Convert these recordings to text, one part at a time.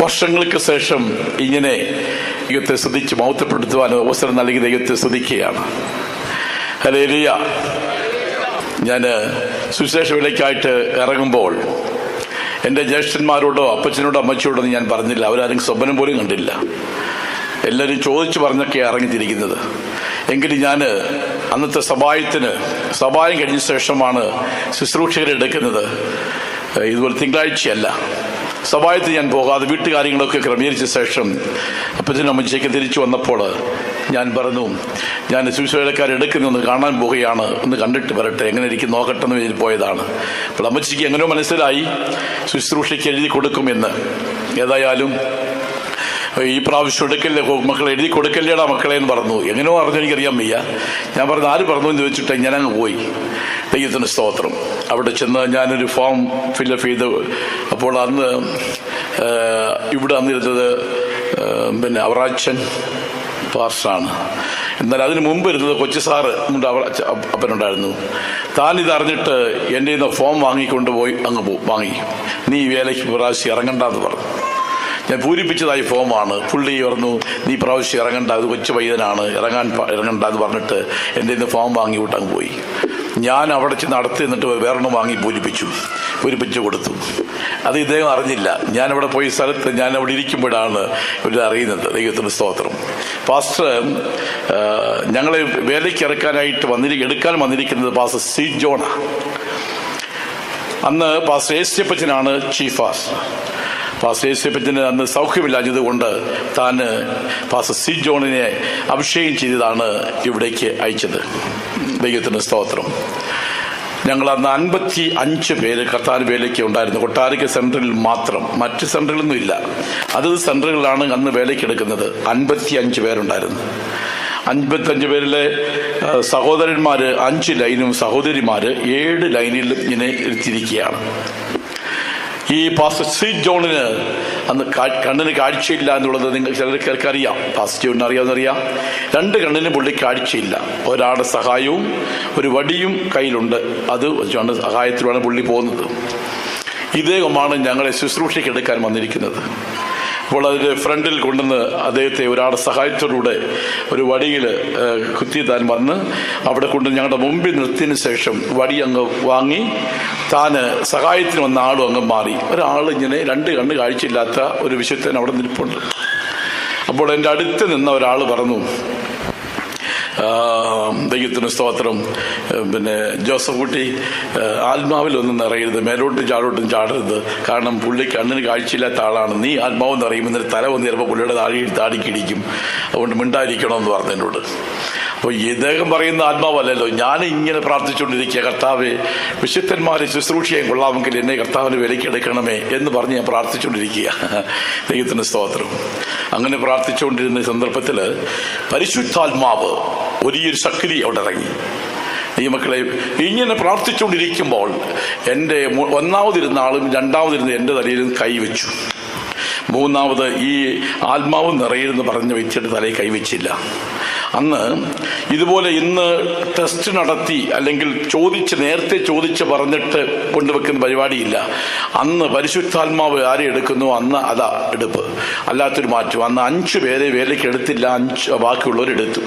വർഷങ്ങൾക്ക് ശേഷം ഇങ്ങനെ ദൈവത്തെ സ്തുതിച്ച് മൗത്തപ്പെടുത്തുവാൻ അവസരം നൽകി ദൈവത്തെ സ്തുതിക്കുകയാണ്. ഹലേലിയ ഞാൻ സുശേഷ വിലയ്ക്കായിട്ട് ഇറങ്ങുമ്പോൾ എന്റെ ജ്യേഷ്ഠന്മാരോടോ അപ്പച്ചനോടോ അമ്മച്ചിയോടോ ഞാൻ പറഞ്ഞില്ല. അവരാരും സ്വപ്നം പോലും കണ്ടില്ല. എല്ലാവരും ചോദിച്ചു പറഞ്ഞൊക്കെ ഇറങ്ങിത്തിരിക്കുന്നത്. എങ്കിലും ഞാൻ അന്നത്തെ സഭായത്തിന് സഭായം കഴിഞ്ഞ ശേഷമാണ് ശുശ്രൂഷകരെടുക്കുന്നത് ഇതുപോലെ തിങ്കളാഴ്ചയല്ല. സഭായത്തിൽ ഞാൻ പോകാതെ വീട്ടുകാര്യങ്ങളൊക്കെ ക്രമീകരിച്ച ശേഷം അപ്പച്ചനും അമ്മച്ചയ്ക്ക് തിരിച്ചു വന്നപ്പോൾ ഞാൻ പറഞ്ഞു ഞാൻ ഒന്ന് കാണാൻ പോവുകയാണ്. ഒന്ന് കണ്ടിട്ട് വരട്ടെ. എങ്ങനെ ഇരിക്കും നോക്കട്ടെ എന്ന് വിചാരിച്ച് പോയതാണ്. അപ്പോൾ അമ്മച്ചിക്ക് എങ്ങനെയോ മനസ്സിലായി ശുശ്രൂഷയ്ക്ക് എഴുതി കൊടുക്കുമെന്ന്. ഏതായാലും ഈ പ്രാവശ്യം എടുക്കല്ലേ മക്കളെ എഴുതി കൊടുക്കല്ലേടാ മക്കളെ എന്ന് പറഞ്ഞു. എങ്ങനെയോ അറിഞ്ഞു എനിക്കറിയാൻ വയ്യ. ഞാൻ പറഞ്ഞു ആര് പറഞ്ഞു എന്ന് ചോദിച്ചിട്ട് ഞാൻ അങ്ങ് പോയി? ദൈവത്തിന് സ്തോത്രം. അവിടെ ചെന്ന് ഞാനൊരു ഫോം ഫില്ലപ്പ് ചെയ്ത് അപ്പോൾ അന്ന് ഇവിടെ അന്നിരുന്നത് പിന്നെ അവറാച്ചൻ പാർസാണ് എന്നാൽ അതിന് മുമ്പ് ഇരുന്നത് കൊച്ചു സാറ് ഉണ്ട് അവർ അപ്പനുണ്ടായിരുന്നു. താൻ ഇതറിഞ്ഞിട്ട് എന്റെ നിന്ന് ഫോം വാങ്ങിക്കൊണ്ട് പോയി അങ്ങ് പോ വാങ്ങി. നീ വേലയ്ക്ക് പ്രാവശ്യം ഇറങ്ങണ്ടെന്ന് പറഞ്ഞു. ഞാൻ പൂരിപ്പിച്ചതായി ഫോമാണ് പുള്ളി പറഞ്ഞു നീ പ്രാവശ്യം ഇറങ്ങണ്ട അത് കൊച്ചു പയ്യനാണ്. ഇറങ്ങാൻ ഇറങ്ങണ്ട എന്ന് പറഞ്ഞിട്ട് എന്റെ നിന്ന് ഫോം വാങ്ങി വിട്ട് അങ്ങ് പോയി. ഞാൻ അവിടെ ചെന്ന് നിന്നിട്ട് വേറൊന്നും വാങ്ങി പൂരിപ്പിച്ചു. പൂരിപ്പിച്ചു കൊടുത്തു. അത് ഇദ്ദേഹം അറിഞ്ഞില്ല. ഞാനവിടെ പോയി സ്ഥലത്ത് ഞാൻ അവിടെ ഇരിക്കുമ്പോഴാണ് ഇവർ അറിയുന്നത്. ദൈവത്തിന് സ്തോത്രം. പാസ്റ്റർ ഞങ്ങളെ വേലയ്ക്ക് ഇറക്കാനായിട്ട് വന്നിരി എടുക്കാൻ വന്നിരിക്കുന്നത് പാസ്റ്റർ സി ജോണ. അന്ന് പാസ്റ്റർ ഏസ്യപ്പച്ചനാണ് ചീഫ് പാസ്റ്റർ. പാസ്റ്റർ ഏസ്യപ്പച്ചന് അന്ന് സൗഖ്യമില്ലാഞ്ഞത് കൊണ്ട് താൻ പാസ്റ്റർ സി ജോണിനെ അഭിഷേകം ചെയ്തതാണ് ഇവിടേക്ക് അയച്ചത്. ദൈവത്തിന് സ്തോത്രം. ഞങ്ങൾ അന്ന് അൻപത്തി അഞ്ച് പേര് കർത്താൻ വേലയ്ക്ക് ഉണ്ടായിരുന്നു. കൊട്ടാരക്ക സെന്ററിൽ മാത്രം. മറ്റ് സെന്ററിലൊന്നും ഇല്ല. അതത് സെന്ററുകളിലാണ് അന്ന് വേലയ്ക്ക് എടുക്കുന്നത്. അൻപത്തി അഞ്ച് പേരുണ്ടായിരുന്നു. അൻപത്തഞ്ച് പേരിലെ സഹോദരന്മാർ അഞ്ച് ലൈനും സഹോദരിമാർ ഏഴ് ലൈനിലും ഇങ്ങനെ ഇരുത്തിയിരിക്കുകയാണ്. ഈ പാസ്റ്റർ സി ജോണിന് അന്ന് കണ്ണിന് കാഴ്ചയില്ല എന്നുള്ളത് നിങ്ങൾ ചിലർക്ക് അറിയാം പാസ്റ്റർ ജോണിന് അറിയാമെന്നറിയാം രണ്ട് കണ്ണിന് പുള്ളി കാഴ്ചയില്ല. ഒരാളുടെ സഹായവും ഒരു വടിയും കയ്യിലുണ്ട്. അത് വെച്ചാണ് സഹായത്തിലാണ് പുള്ളി പോകുന്നത്. ഇദ്ദേഹമാണ് ഞങ്ങളെ ശുശ്രൂഷയ്ക്ക് എടുക്കാൻ വന്നിരിക്കുന്നത്. അപ്പോൾ അതിന്റെ ഫ്രണ്ടിൽ കൊണ്ടുവന്ന് അദ്ദേഹത്തെ ഒരാളുടെ സഹായത്തോടുകൂടെ ഒരു വടിയിൽ കുത്തി താൻ വന്ന് അവിടെ കൊണ്ട് ഞങ്ങളുടെ മുമ്പിൽ നിർത്തിയതിന് ശേഷം വടി അങ്ങ് വാങ്ങി താന് സഹായത്തിന് വന്ന ആളും അങ്ങ് മാറി. ഒരാൾ ഇങ്ങനെ രണ്ട് കണ്ണ് കാഴ്ചയില്ലാത്ത ഒരു വിശുദ്ധൻ അവിടെ നിൽപ്പുണ്ട്. അപ്പോൾ എന്റെ അടുത്ത് നിന്ന ഒരാൾ പറഞ്ഞു ദൈവത്തിന് സ്തോത്രം. പിന്നെ ജോസഫ് കുട്ടി ആത്മാവിലൊന്നും നിറയരുത് മേലോട്ടും ചാടോട്ടും ചാടരുത്. കാരണം പുള്ളി കണ്ണിന് കാഴ്ചയില്ലാത്ത ആളാണ്. നീ ആത്മാവ് അറിയുമ്പോൾ തല വന്ന് ചിലപ്പോൾ പുള്ളിയുടെ താഴെ താടിക്കിടിക്കും. അതുകൊണ്ട് മിണ്ടായിരിക്കണമെന്ന് പറഞ്ഞതിനോട് അപ്പോൾ ഇദ്ദേഹം പറയുന്ന ആത്മാവല്ലല്ലോ. ഞാൻ ഇങ്ങനെ പ്രാർത്ഥിച്ചുകൊണ്ടിരിക്കുക കർത്താവെ വിശുദ്ധന്മാരെ ശുശ്രൂഷയും കൊള്ളാമെങ്കിൽ എന്നെ കർത്താവിന് വിലക്കെടുക്കണമേ എന്ന് പറഞ്ഞ് ഞാൻ പ്രാർത്ഥിച്ചുകൊണ്ടിരിക്കുക. ദൈവത്തിന്റെ സ്തോത്രം. അങ്ങനെ പ്രാർത്ഥിച്ചുകൊണ്ടിരുന്ന സന്ദർഭത്തിൽ പരിശുദ്ധാത്മാവ് വലിയൊരു ശക്തി അവിടെ ഇറങ്ങി. ഈ മക്കളെ ഇങ്ങനെ പ്രാർത്ഥിച്ചുകൊണ്ടിരിക്കുമ്പോൾ എന്റെ ഒന്നാമതിരുന്ന ആളും രണ്ടാമതിരുന്ന എന്റെ തലയിലും കൈവച്ചു മൂന്നാമത് ഈ ആത്മാവ് നിറയിരുന്ന് പറഞ്ഞ വ്യക്തിയുടെ തലയിൽ കൈവച്ചില്ല അന്ന് ഇതുപോലെ ഇന്ന് ടെസ്റ്റ് നടത്തി അല്ലെങ്കിൽ ചോദിച്ച് നേരത്തെ ചോദിച്ച് പറഞ്ഞിട്ട് കൊണ്ടുവെക്കുന്ന പരിപാടിയില്ല. അന്ന് പരിശുദ്ധാത്മാവ് ആരെ എടുക്കുന്നു? അന്ന് അതാ എടുപ്പ്. അല്ലാത്തൊരു മാറ്റം. അന്ന് അഞ്ച് പേരെ വേലയ്ക്ക് എടുത്തില്ല. അഞ്ച് ബാക്കിയുള്ളവരെടുത്തു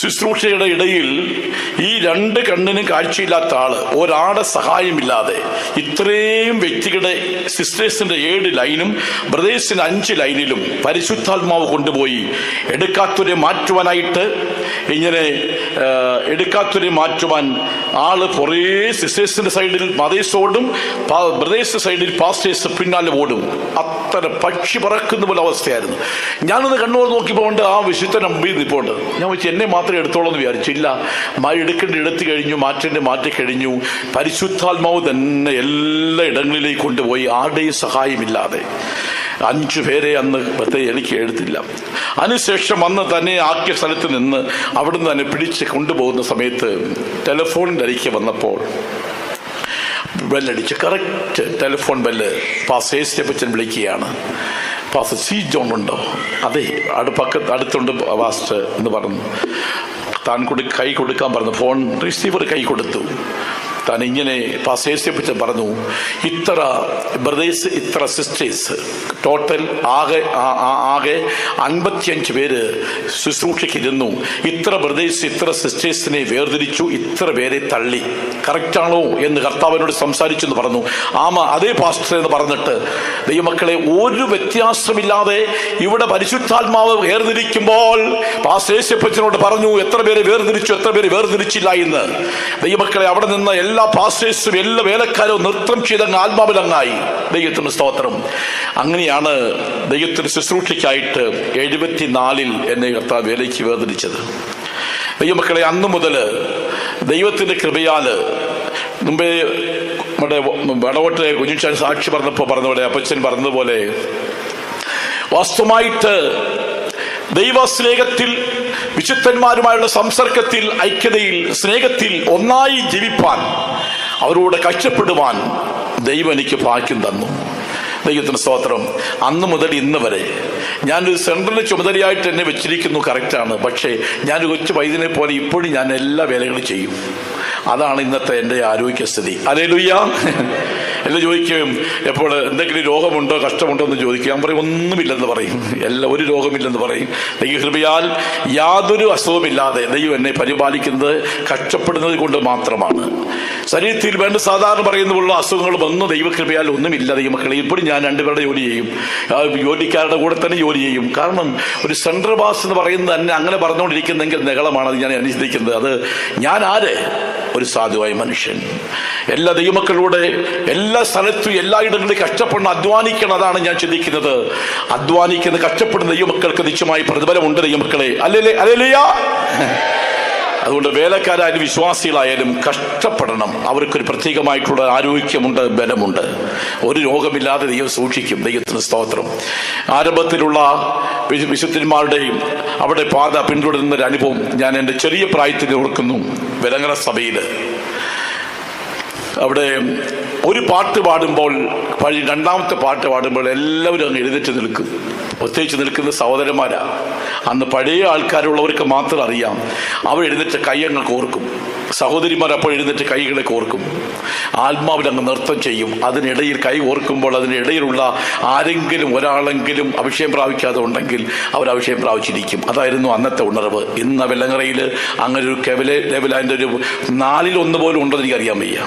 ശുശ്രൂഷയുടെ ഇടയിൽ ഈ രണ്ട് കണ്ണിനും കാഴ്ചയില്ലാത്ത ആൾ ഒരാടെ സഹായമില്ലാതെ ഇത്രയും വ്യക്തികളുടെ സിസ്റ്റേഴ്സിന്റെ ഏഴ് ലൈനും ബ്രദേഴ്സിന്റെ അഞ്ച് ലൈനിലും പരിശുദ്ധാത്മാവ് കൊണ്ടുപോയി എടുക്കാത്തവരെ മാറ്റുവാനായിട്ട് ഇങ്ങനെ എടുക്കാത്തൊരു മാറ്റുവാൻ ആൾ കുറേ സിസ്റ്റേഴ്സിന്റെ സൈഡിൽ മദേഴ്സ് ഓടും സൈഡിൽ പാസ്റ്റേഴ്സ് പിന്നാലെ ഓടും. അത്ര പക്ഷി പറക്കുന്ന പോലെ അവസ്ഥയായിരുന്നു. ഞാനൊന്ന് കണ്ണൂർ നോക്കിപ്പോണ്ട് ആ വിശുദ്ധ നമ്പി നിപ്പോണ്ട്. ഞാൻ വെച്ച് എന്നെ മാത്രമേ എടുത്തോളൂ എന്ന് വിചാരിച്ചില്ല എടുക്കേണ്ട എടുത്തു കഴിഞ്ഞു മാറ്റേണ്ട മാറ്റി കഴിഞ്ഞു. പരിശുദ്ധാത്മാവ് തന്നെ എല്ലാ ഇടങ്ങളിലേക്ക് കൊണ്ടുപോയി ആരുടെയും സഹായമില്ലാതെ. അഞ്ചു പേരെ അന്ന് പ്രത്യേകം എനിക്ക് എഴുത്തില്ല അതിനുശേഷം അന്ന് തന്നെ ആക്കിയ സ്ഥലത്ത് നിന്ന് അവിടുന്ന് തന്നെ പിടിച്ച് കൊണ്ടുപോകുന്ന സമയത്ത് ടെലിഫോണിന്റെ അരിക്ക് വന്നപ്പോൾ ബെല്ലടിച്ച് കറക്റ്റ് ടെലിഫോൺ ബെല്ല് പാസ് അപ്പച്ചൻ വിളിക്കുകയാണ്. പാസ് സി ജോൺ ഉണ്ടോ? അതെ അടു പക്കത്ത് അടുത്തുണ്ട് പാസ്റ്റർ എന്ന് പറഞ്ഞു. താൻ കൊടു കൈ കൊടുക്കാൻ പറഞ്ഞു. ഫോൺ റിസീവർ കൈ കൊടുത്തു. താൻ ഇങ്ങനെ പാസേസിപ്പിച്ച് പറഞ്ഞു. ഇത്ര ബ്രദേഴ്സ് ഇത്ര സിസ്റ്റേഴ്സ് ടോട്ടൽ ആകെ ആകെ അൻപത്തിയഞ്ച് പേര് ശുശ്രൂഷയ്ക്കിരുന്നു. ഇത്ര ബ്രദേഴ്സ് ഇത്ര സിസ്റ്റേഴ്സിനെ വേർതിരിച്ചു ഇത്ര പേരെ തള്ളി. കറക്റ്റാണോ എന്ന് കർത്താവിനോട് സംസാരിച്ചു എന്ന് പറഞ്ഞു. ആമ അതേ പാസ്റ്റർ എന്ന് പറഞ്ഞിട്ട് ദൈവമക്കളെ ഒരു വ്യത്യാസമില്ലാതെ ഇവിടെ പരിശുദ്ധാത്മാവ് വേർതിരിക്കുമ്പോൾ പാസ്റ്റേഴ്സിപ്പച്ചനോട് പറഞ്ഞു എത്ര പേരെ വേർതിരിച്ചു എത്ര പേര് വേർതിരിച്ചില്ല എന്ന്. ദൈവമക്കളെ അവിടെ നിന്ന് എല്ലാ പാസ്റ്റേഴ്സും എല്ലാ വേലക്കാരും നൃത്തം ചെയ്തങ്ങ് ആത്മാവിലങ്ങായി. ദൈവത്തിന് സ്തോത്രം. അങ്ങനെയാണ് ദൈവത്തിന് ശുശ്രൂഷയ്ക്കായിട്ട് എഴുപത്തിനാലിൽ എന്നെ കർത്താവ് വേലയ്ക്ക് വേർതിരിച്ചത്. ദൈവമക്കളെ അന്നു മുതൽ ദൈവത്തിന്റെ കൃപയാൽ മുമ്പേ നമ്മുടെ വടവോട്ട് കുഞ്ഞുച്ചാൻ സാക്ഷി പറഞ്ഞപ്പോൾ പറഞ്ഞപോലെ അപ്പച്ചൻ പറഞ്ഞതുപോലെ വാസ്തവമായിട്ട് ദൈവസ്നേഹത്തിൽ വിശുദ്ധന്മാരുമായുള്ള സംസർഗത്തിൽ ഐക്യതയിൽ സ്നേഹത്തിൽ ഒന്നായി ജീവിപ്പാൻ അവരോട് കഷ്ടപ്പെടുവാൻ ദൈവം എനിക്ക് ഭാഗ്യം തന്നു. ദൈവത്തിന് സ്തോത്രം. അന്ന് മുതൽ ഇന്ന് വരെ ഞാനൊരു സെൻട്രൽ ചുമതലയായിട്ട് എന്നെ വെച്ചിരിക്കുന്നു കറക്റ്റാണ് പക്ഷേ ഞാൻ കൊച്ചു വൈദ്യനെ പോലെ ഇപ്പോഴും ഞാൻ എല്ലാ വേലകളും ചെയ്യും. അതാണ് ഇന്നത്തെ എന്റെ ആരോഗ്യസ്ഥിതി. അലേ ലുയ്യ ചോദിക്കുകയും ചോദിക്കും എപ്പോൾ എന്തെങ്കിലും രോഗമുണ്ടോ കഷ്ടമുണ്ടോ എന്ന് ചോദിക്കും ഞാൻ പറയും ഒന്നുമില്ലെന്ന് പറയും. എല്ലാം ഒരു രോഗമില്ലെന്ന് പറയും. ദൈവകൃപയാൽ യാതൊരു അസുഖമില്ലാതെ ദൈവം എന്നെ പരിപാലിക്കുന്നത് കഷ്ടപ്പെടുന്നത് കൊണ്ട് മാത്രമാണ്. ശരീരത്തിൽ വേണ്ട സാധാരണ പറയുന്നതുള്ള അസുഖങ്ങൾ ഒന്നും ദൈവകൃപയാൽ ഒന്നുമില്ല ദൈവമക്കളെ. ഇപ്പോഴും ഞാൻ രണ്ടുപേരുടെ ജോലി ചെയ്യും. ജോലിക്കാരുടെ കൂടെ തന്നെ ജോലി ചെയ്യും. കാരണം ഒരു സെൻട്രൽ ബാസ് എന്ന് പറയുന്നത് തന്നെ അങ്ങനെ പറഞ്ഞുകൊണ്ടിരിക്കുന്നെങ്കിൽ നികളമാണ് അത് ഞാൻ അനുസരിക്കുന്നത്. അത് ഞാൻ ആര്? ഒരു സാധുവായ മനുഷ്യൻ. എല്ലാ ദൈവമക്കളുടെ എല്ലാ സ്ഥലത്തും എല്ലായിടങ്ങളിലും കഷ്ടപ്പെടണം അധ്വാനിക്കണം അതാണ് ഞാൻ ചിന്തിക്കുന്നത്. അധ്വാനിക്കുന്ന കഷ്ടപ്പെടുന്ന ദൈവമക്കൾക്ക് നിശ്ചയമായി പ്രതിഫലമുണ്ട് ദൈവമക്കളെ. അല്ലേ അല്ലേലയ്യാ? അതുകൊണ്ട് വേലക്കാരായാലും വിശ്വാസികളായാലും കഷ്ടപ്പെടണം. അവർക്കൊരു പ്രത്യേകമായിട്ടുള്ള ആരോഗ്യമുണ്ട് ബലമുണ്ട്. ഒരു രോഗമില്ലാതെ ദൈവം സൂക്ഷിക്കും. ദൈവത്തിന് സ്തോത്രം. ആരംഭത്തിലുള്ള വിശുദ്ധന്മാരുടെയും അവിടെ പാത പിന്തുടരുന്ന ഒരു അനുഭവം ഞാൻ എന്റെ ചെറിയ പ്രായത്തിൽ ഓർക്കുന്നു. വെലങ്ങര സഭയിൽ അവിടെ ഒരു പാട്ട് പാടുമ്പോൾ പഴയ രണ്ടാമത്തെ പാട്ട് പാടുമ്പോൾ എല്ലാവരും അങ്ങ് എഴുന്നേറ്റ് നിൽക്കും. പ്രത്യേകിച്ച് നിൽക്കുന്ന സഹോദരന്മാരാ. അന്ന് പഴയ ആൾക്കാരുള്ളവർക്ക് മാത്രം അറിയാം. അവർ എഴുന്നേറ്റ് കയ്യങ്ങൾ കോർക്കും. സഹോദരിമാർ അപ്പോൾ എഴുന്നേറ്റ് കൈകളെ കോർക്കും. ആത്മാവിൽ അങ്ങ് നൃത്തം ചെയ്യും. അതിനിടയിൽ കൈ ഓർക്കുമ്പോൾ അതിനിടയിലുള്ള ആരെങ്കിലും ഒരാളെങ്കിലും അഭിഷേകം പ്രാപിക്കാതെ ഉണ്ടെങ്കിൽ അവർ അഭിഷേകം പ്രാപിച്ചിരിക്കും. അതായിരുന്നു അന്നത്തെ ഉണർവ്. ഇന്ന് വെള്ളങ്ങറയിൽ അങ്ങനെ ഒരു കെവലെ ലെവൽ അതിന്റെ ഒരു നാലിൽ ഒന്ന് പോലും ഉണ്ടെന്ന് എനിക്കറിയാൻ വയ്യ.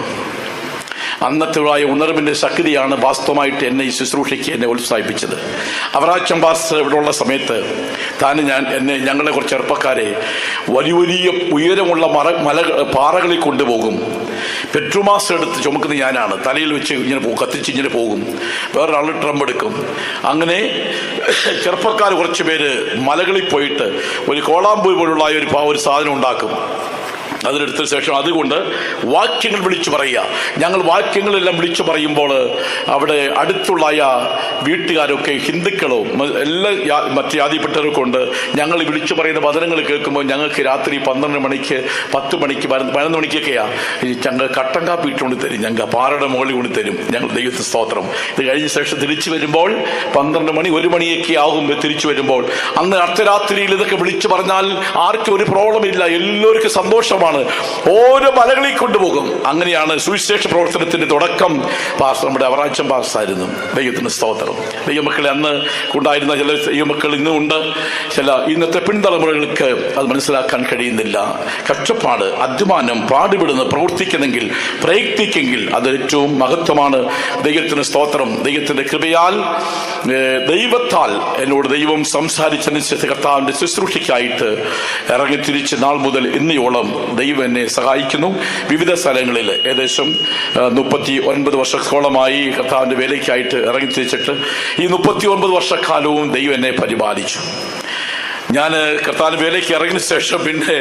അന്നത്തേതായ ഉണർവിന്റെ ശക്തിയാണ് വാസ്തവമായിട്ട് എന്നെ ഈ ശുശ്രൂഷയ്ക്ക് എന്നെ ഉത്സാഹിപ്പിച്ചത്. അവറാച്ചം പാസ്റ്റർ ഇവിടെ ഉള്ള സമയത്ത് താൻ ഞാൻ എന്നെ ഞങ്ങളെ കുറച്ച് ചെറുപ്പക്കാരെ വലിയ വലിയ ഉയരമുള്ള മറ മല പാറകളിൽ കൊണ്ടുപോകും. പെട്രോമാസ് എടുത്ത് ചുമക്കുന്ന ഞാനാണ്. തലയിൽ വെച്ച് ഇങ്ങനെ പോകും കത്തിച്ച് ഇങ്ങനെ പോകും. വേറൊരാൾ ട്രംപ് എടുക്കും. അങ്ങനെ ചെറുപ്പക്കാർ കുറച്ച് പേര് മലകളിൽ പോയിട്ട് ഒരു കോളാമ്പൂ പോലുള്ള ഒരു ഒരു സാധനം ഉണ്ടാക്കും. അതിനെടുത്ത ശേഷം അതുകൊണ്ട് വാക്യങ്ങൾ വിളിച്ചു പറയുക. ഞങ്ങൾ വാക്യങ്ങളെല്ലാം വിളിച്ചു പറയുമ്പോൾ അവിടെ അടുത്തുള്ള ആ വീട്ടുകാരൊക്കെ ഹിന്ദുക്കളോ എല്ലാ മറ്റു ജാതിപ്പെട്ടവരൊക്കെ ഉണ്ട്. ഞങ്ങൾ വിളിച്ചു പറയുന്ന വചനങ്ങൾ കേൾക്കുമ്പോൾ ഞങ്ങൾക്ക് രാത്രി പന്ത്രണ്ട് മണിക്ക് പത്ത് മണിക്ക് പതിനൊന്ന് മണിക്കൊക്കെയാണ് ഞങ്ങൾ കട്ടൻ കാപ്പി ഇട്ടുകൊണ്ട് തരും. ഞങ്ങൾ പാറയുടെ മുകളിൽ കൊണ്ട് തരും. ഞങ്ങൾ ദൈവത്തെ സ്തോത്രം. ഇത് കഴിഞ്ഞ ശേഷം തിരിച്ചു വരുമ്പോൾ പന്ത്രണ്ട് മണി ഒരു മണിയൊക്കെ ആകുമ്പോൾ തിരിച്ചു വരുമ്പോൾ. അന്ന് അർദ്ധരാത്രിയിൽ ഇതൊക്കെ വിളിച്ചു പറഞ്ഞാൽ ആർക്കും ഒരു പ്രോബ്ലം ഇല്ല. എല്ലാവർക്കും സന്തോഷമാണ്. ഓരോ മലകളിൽ കൊണ്ടുപോകും. അങ്ങനെയാണ് സുവിശേഷ പ്രവർത്തനത്തിന്റെ തുടക്കം. പാസ് നമ്മുടെ അവറാച്ചം പാസ്സായിരുന്നു ദൈവത്തിന് സ്തോത്രം. ദൈവമക്കളെ അന്ന് ഉണ്ടായിരുന്ന ചില ദൈവമക്കൾ ഇന്നും ഉണ്ട് ചില ഇന്നത്തെ പിൻതലമുറകൾക്ക് അത് മനസ്സിലാക്കാൻ കഴിയുന്നില്ല. കഷ്ടപ്പാട് അധ്വാനം പാടുപെടുന്ന പ്രവർത്തിക്കുന്നെങ്കിൽ പ്രയത്നിക്കെങ്കിൽ അത് ഏറ്റവും മഹത്വമാണ്. ദൈവത്തിന് സ്തോത്രം. ദൈവത്തിന്റെ കൃപയാൽ ദൈവത്താൽ എന്നോട് ദൈവം സംസാരിച്ചനുസരിച്ച് കർത്താവിന്റെ ശുശ്രൂഷയ്ക്കായിട്ട് ഇറങ്ങി തിരിച്ച് നാൾ മുതൽ ഇന്നിയോളം ദൈവം എന്നെ സഹായിക്കുന്നു. വിവിധ സ്ഥലങ്ങളിൽ ഏകദേശം മുപ്പത്തി ഒൻപത് വർഷത്തോളമായി കർത്താവിന്റെ വേലയ്ക്കായിട്ട് ഇറങ്ങി തിരിച്ചിട്ട് ഈ മുപ്പത്തി ഒൻപത് വർഷക്കാലവും ദൈവം എന്നെ പരിപാലിച്ചു. ഞാൻ കർത്താൻ വേലയ്ക്ക് ഇറങ്ങിയ ശേഷം പിന്നെ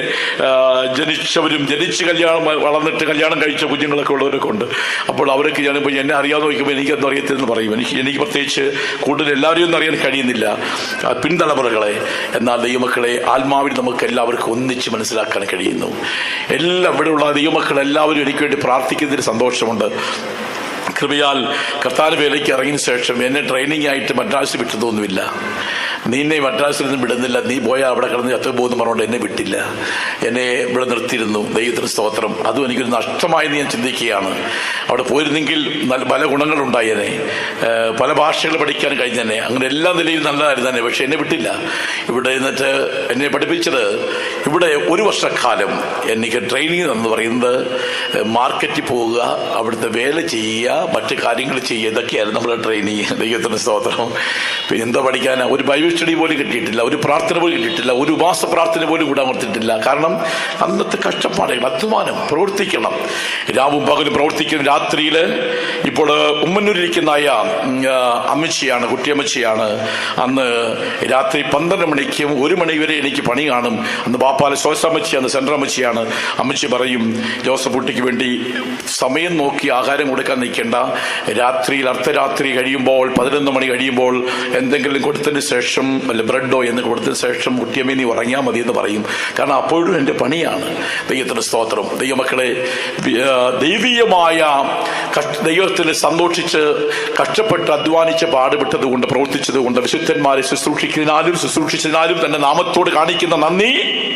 ജനിച്ചവരും ജനിച്ച് കല്യാണം വളർന്നിട്ട് കല്യാണം കഴിച്ച കുഞ്ഞുങ്ങളൊക്കെ ഉള്ളവരൊക്കെ ഉണ്ട്. അപ്പോൾ അവരൊക്കെ ഞാനിപ്പോൾ എന്നെ അറിയാതെ നോക്കുമ്പോൾ എനിക്കൊന്നും അറിയത്തില്ലെന്ന് പറയും. എനിക്ക് എനിക്ക് പ്രത്യേകിച്ച് കൂടുതൽ എല്ലാവരെയും ഒന്നും അറിയാൻ കഴിയുന്നില്ല. പിൻതലമുറകളെ എന്നാൽ ദൈവമക്കളെ ആത്മാവിൽ നമുക്ക് എല്ലാവർക്കും ഒന്നിച്ച് മനസ്സിലാക്കാൻ കഴിയുന്നു. എല്ലാം ഇവിടെയുള്ള ദൈവമക്കൾ എല്ലാവരും എനിക്ക് വേണ്ടി പ്രാർത്ഥിക്കുന്നതിൽ സന്തോഷമുണ്ട്. കൃപയാൽ കർത്താൻ വേലയ്ക്ക് ഇറങ്ങിയ ശേഷം എന്നെ ട്രെയിനിങ് ആയിട്ട് മദ്രാസ് വിട്ടതൊന്നുമില്ല. നിന്നെ മദ്രാസിൽ നിന്നും വിടുന്നില്ല. നീ പോയാൽ അവിടെ കിടന്ന് എത്ര പോകുന്നു പറഞ്ഞുകൊണ്ട് എന്നെ വിട്ടില്ല. എന്നെ ഇവിടെ നിർത്തിയിരുന്നു. ദൈവത്തിന് സ്തോത്രം. അതും എനിക്കൊരു നഷ്ടമായെന്ന് ഞാൻ ചിന്തിക്കുകയാണ്. അവിടെ പോയിരുന്നെങ്കിൽ നല്ല പല ഗുണങ്ങളുണ്ടായേനെ പല ഭാഷകൾ പഠിക്കാൻ കഴിഞ്ഞെന്നെ അങ്ങനെ എല്ലാ നിലയിലും നല്ലതായിരുന്നു തന്നെ പക്ഷെ എന്നെ വിട്ടില്ല. ഇവിടെ എന്നിട്ട് എന്നെ പഠിപ്പിച്ചത് ഇവിടെ ഒരു വർഷക്കാലം എനിക്ക് ട്രെയിനിങ് എന്ന് പറയുന്നത് മാർക്കറ്റിൽ പോവുക അവിടുത്തെ വേല ചെയ്യുക മറ്റു കാര്യങ്ങൾ ചെയ്യുക ഇതൊക്കെയായിരുന്നു നമ്മുടെ ട്രെയിനിങ് ദൈവത്തിന് സ്തോത്രം. പിന്നെ എന്താ പഠിക്കാനാ ഒരു ബൈബിൾ സ്റ്റഡി പോലും കിട്ടിയിട്ടില്ല ഒരു പ്രാർത്ഥന പോലും കിട്ടിയിട്ടില്ല ഒരു മാസ പ്രാർത്ഥന പോലും കൂടാൻ കൊടുത്തിട്ടില്ല കാരണം അന്നത്തെ കഷ്ടപ്പാടുകൾ അധ്വാനം പ്രവർത്തിക്കണം. രാവും പകലും പ്രവർത്തിക്കുന്ന രാത്രിയിൽ ഇപ്പോൾ ഉമ്മന്നൂരിരിക്കുന്നതായ അമ്മച്ചിയാണ് കുട്ടിയമ്മച്ചിയാണ്. അന്ന് രാത്രി പന്ത്രണ്ട് മണിക്കും ഒരു മണി വരെ എനിക്ക് പണി കാണും. അന്ന് ബാപ്പാല സെൻട്രൽ സെൻട്രമ്മച്ചിയാണ് അമ്മച്ചി പറയും ജോസഫ് കുട്ടിക്ക് വേണ്ടി സമയം നോക്കി ആഹാരം കൊടുക്കാൻ നിൽക്കേണ്ട. രാത്രിയിൽ അർദ്ധരാത്രി കഴിയുമ്പോൾ പതിനൊന്ന് മണി കഴിയുമ്പോൾ എന്തെങ്കിലും കൊടുത്തതിന് ശേഷം അല്ല ബ്രെഡോ എന്ന് കൊടുത്തതിന് ശേഷം കുട്ടിയമ്മ നീ ഉറങ്ങിയാൽ മതി എന്ന് പറയും. കാരണം അപ്പോഴും എന്റെ പണിയാണ്. ദൈവത്തിന്റെ സ്തോത്രം. ദൈവമക്കളെ ദൈവീയമായ ദൈവത്തിൽ സന്തോഷിച്ച് കഷ്ടപ്പെട്ട് അധ്വാനിച്ച് പാടുപെട്ടത് കൊണ്ട് പ്രവർത്തിച്ചത് കൊണ്ട് വിശുദ്ധന്മാരെ ശുശ്രൂഷിക്കുന്നതിനാലും ശുശ്രൂഷിച്ചതിനാലും തന്നെ നാമത്തോട് കാണിക്കുന്ന നന്ദി.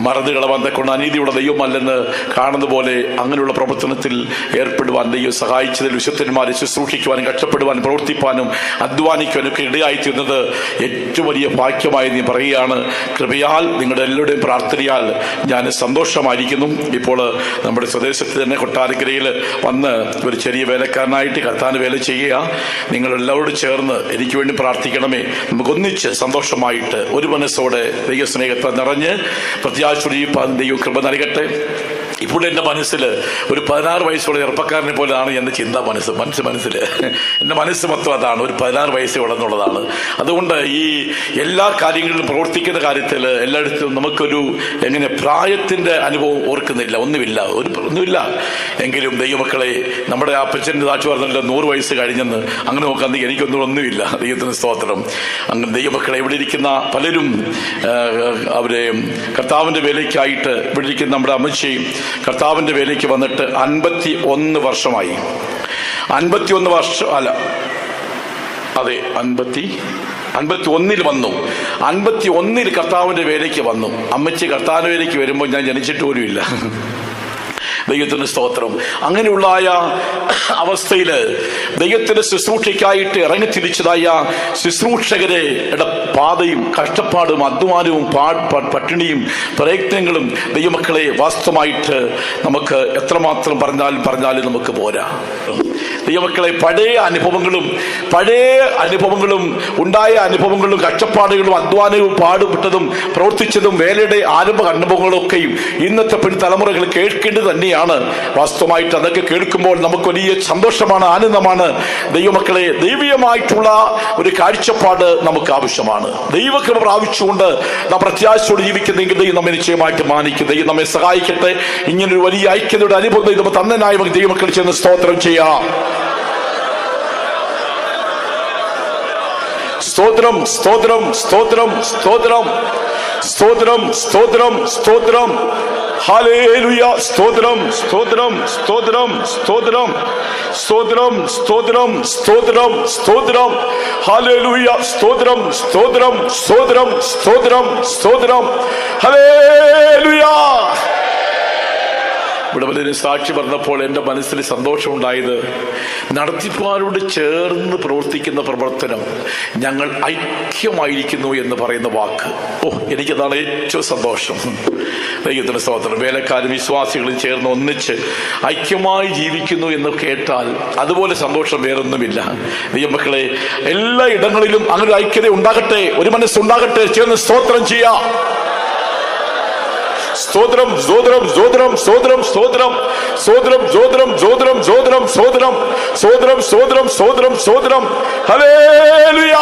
മറന്നു കളവാൻ കൊണ്ട് അനീതിയുള്ള ദൈവമല്ലെന്ന് കാണുന്ന പോലെ അങ്ങനെയുള്ള പ്രവർത്തനത്തിൽ ഏർപ്പെടുവാൻ ദൈവം സഹായിച്ചതിൽ വിശുദ്ധന്മാരെ ശുശ്രൂഷിക്കുവാനും കഷ്ടപ്പെടുവാനും പ്രവർത്തിപ്പാനും അധ്വാനിക്കുവാനും ഒക്കെ ഇടയായിത്തീരുന്നത് ഏറ്റവും വലിയ ഭാഗ്യമായി നീ പറയുകയാണ്. കൃപയാൽ നിങ്ങളുടെ എല്ലാവരുടെയും പ്രാർത്ഥനയാൽ ഞാൻ സന്തോഷമായിരിക്കുന്നു. ഇപ്പോൾ നമ്മുടെ സ്വദേശത്ത് തന്നെ കൊട്ടാരക്കരയിൽ വന്ന് ഒരു ചെറിയ വേലക്കാരനായിട്ട് കർത്താൻ വേല ചെയ്യുക. നിങ്ങൾ എല്ലാവരോടും ചേർന്ന് എനിക്ക് വേണ്ടി പ്രാർത്ഥിക്കണമേ. നമുക്കൊന്നിച്ച് സന്തോഷമായിട്ട് ഒരു മനസ്സോടെ ദൈവസ്നേഹത്തെ നിറഞ്ഞ് പ്രത്യാശയുടെ അയാൾ ഷുരീഫാന്റെയും കൃപ നൽകട്ടെ. ഇപ്പോൾ എന്റെ മനസ്സിൽ ഒരു പതിനാറ് വയസ്സുള്ള ചെറുപ്പക്കാരനെ പോലെയാണ് എന്റെ ചിന്ത മനസ്സ് മനസ്സ് മനസ്സിൽ എന്റെ മനസ്സ് മൊത്തം അതാണ് ഒരു പതിനാറ് വയസ്സ് ഉള്ളെന്നുള്ളതാണ് അതുകൊണ്ട് ഈ എല്ലാ കാര്യങ്ങളിലും പ്രവർത്തിക്കുന്ന കാര്യത്തിൽ എല്ലായിടത്തും നമുക്കൊരു എങ്ങനെ പ്രായത്തിന്റെ അനുഭവം ഓർക്കുന്നില്ല ഒന്നുമില്ല ഒരു ഒന്നുമില്ല. എങ്കിലും ദൈവമക്കളെ നമ്മുടെ അപ്പച്ചന്റെ സാക്ഷി പറഞ്ഞല്ലോ നൂറ് വയസ്സ് കഴിഞ്ഞെന്ന്. അങ്ങനെ നോക്കാൻ എനിക്കൊന്നും ഒന്നുമില്ല ദൈവത്തിന് സ്തോത്രം. അങ്ങനെ ദൈവമക്കളെ ഇവിടെ ഇരിക്കുന്ന പലരും അവരെ കർത്താവിന്റെ വേലയ്ക്കായിട്ട് ഇവിടെ ഇരിക്കുന്ന നമ്മുടെ അമ്മച്ചിയും കർത്താവിന്റെ വേലയ്ക്ക് വന്നിട്ട് അൻപത്തി ഒന്ന് വർഷമായി. അൻപത്തി ഒന്ന് വർഷം അല്ല. അതെ അൻപത്തി അൻപത്തി ഒന്നിൽ വന്നു. അൻപത്തി ഒന്നിൽ കർത്താവിന്റെ വേലയ്ക്ക് വന്നു. അമ്മച്ചി കർത്താവിന്റെ വേലയ്ക്ക് വരുമ്പോൾ ഞാൻ ജനിച്ചിട്ട് പോലുമില്ല ദൈവത്തിന്റെ സ്തോത്രം. അങ്ങനെയുള്ളായ അവസ്ഥയിൽ ദൈവത്തിന്റെ ശുശ്രൂഷയ്ക്കായിട്ട് ഇറങ്ങി തിരിച്ചതായ ശുശ്രൂഷകരെ പാതയും കഷ്ടപ്പാടും അധ്വാനവും പട്ടിണിയും പ്രയത്നങ്ങളും ദൈവമക്കളെ വാസ്തവമായിട്ട് നമുക്ക് എത്രമാത്രം പറഞ്ഞാലും പറഞ്ഞാലും നമുക്ക് പോരാ. ദൈവമക്കളെ പഴയ അനുഭവങ്ങളും പഴയ അനുഭവങ്ങളും ഉണ്ടായ അനുഭവങ്ങളും കഷ്ടപ്പാടുകളും അധ്വാനവും പാടുപെട്ടതും പ്രവർത്തിച്ചതും വേലയുടെ ആരംഭ അനുഭവങ്ങളൊക്കെയും ഇന്നത്തെ പിൻ തലമുറകൾ കേൾക്കേണ്ടത് തന്നെയാണ്. വാസ്തവമായിട്ട് അതൊക്കെ കേൾക്കുമ്പോൾ നമുക്ക് വലിയ സന്തോഷമാണ് ആനന്ദമാണ്. ദൈവമക്കളെ ദൈവീയമായിട്ടുള്ള ഒരു കാഴ്ചപ്പാട് നമുക്ക് ആവശ്യമാണ്. ദൈവകൃപ പ്രാപിച്ചുകൊണ്ട് നാം പ്രത്യാശയോട് ജീവിക്കുന്നെങ്കിൽ ദൈവം നമ്മെ നിശ്ചയമായിട്ട് മാനിക്കും. ദൈവം നമ്മെ സഹായിക്കട്ടെ. ഇങ്ങനൊരു വലിയ ഐക്യതയുടെ അനുഭവം ദൈവം തന്നനായ ദൈവമക്കൾ ചെന്ന് സ്തോത്രം ചെയ്യാം. സ്തോത്രം സ്തോത്രം സ്തോത്രം സ്തോത്രം സ്തോത്രം സ്തോത്രം സ്തോത്രം ഹാലേലുയ സ്തോത്രം സ്തോത്രം സ്തോത്രം സ്തോത്രം സ്തോത്രം സ്തോത്രം സ്തോത്രം സ്തോത്രം ഹാലേലുയ സ്തോത്രം സ്തോത്രം സ്തോത്രം സ്തോത്രം സ്തോത്രം ഹലേലുയ പലരും സാക്ഷി പറഞ്ഞപ്പോൾ എന്റെ മനസ്സിൽ സന്തോഷമുണ്ടായത് നടത്തിപ്പാരോട് ചേർന്ന് പ്രവർത്തിക്കുന്ന പ്രവർത്തനം ഞങ്ങൾ ഐക്യമായിരിക്കുന്നു എന്ന് പറയുന്ന വാക്ക്. ഓ എനിക്കതാണ് ഏറ്റവും സന്തോഷം. ദൈവത്തിന്റെ സ്തോത്രം. വേലക്കാരും വിശ്വാസികളും ചേർന്ന് ഒന്നിച്ച് ഐക്യമായി ജീവിക്കുന്നു എന്ന് കേട്ടാൽ അതുപോലെ സന്തോഷം വേറൊന്നുമില്ല. ദൈവമക്കളെ എല്ലാ ഇടങ്ങളിലും അങ്ങനെ ഐക്യത ഉണ്ടാകട്ടെ ഒരു മനസ്സുണ്ടാകട്ടെ ചേർന്ന് സ്തോത്രം ചെയ്യാം. സ്തോത്രം സ്തോത്രം സ്തോത്രം സ്തോത്രം സ്തോത്രം സ്തോത്രം സ്തോത്രം സ്തോത്രം സ്തോത്രം സ്തോത്രം സ്തോത്രം സ്തോത്രം സ്തോത്രം സ്തോത്രം ഹല്ലേലൂയ